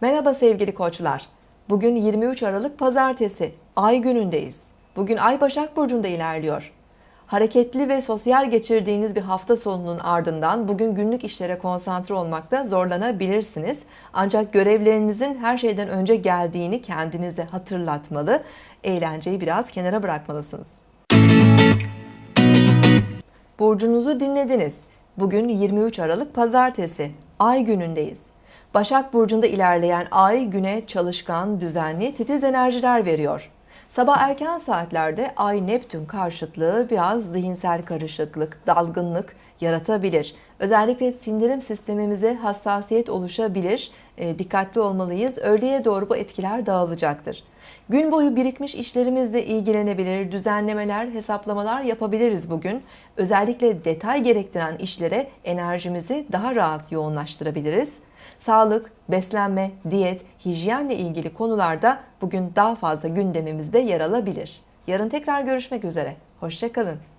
Merhaba sevgili koçlar. Bugün 23 Aralık Pazartesi. Ay günündeyiz. Bugün Ay Başak Burcu'nda ilerliyor. Hareketli ve sosyal geçirdiğiniz bir hafta sonunun ardından bugün günlük işlere konsantre olmakta zorlanabilirsiniz. Ancak görevlerinizin her şeyden önce geldiğini kendinize hatırlatmalı, eğlenceyi biraz kenara bırakmalısınız. Burcunuzu dinlediniz. Bugün 23 Aralık Pazartesi. Ay günündeyiz. Başak Burcu'nda ilerleyen ay güne çalışkan, düzenli, titiz enerjiler veriyor. Sabah erken saatlerde Ay Neptün karşıtlığı biraz zihinsel karışıklık, dalgınlık yaratabilir. Özellikle sindirim sistemimize hassasiyet oluşabilir. E, dikkatli olmalıyız. Öğleye doğru bu etkiler dağılacaktır. Gün boyu birikmiş işlerimizle ilgilenebilir, düzenlemeler, hesaplamalar yapabiliriz bugün. Özellikle detay gerektiren işlere enerjimizi daha rahat yoğunlaştırabiliriz. Sağlık, beslenme, diyet, hijyenle ilgili konularda bugün daha fazla gündemimizde yer alabilir. Yarın tekrar görüşmek üzere. Hoşçakalın.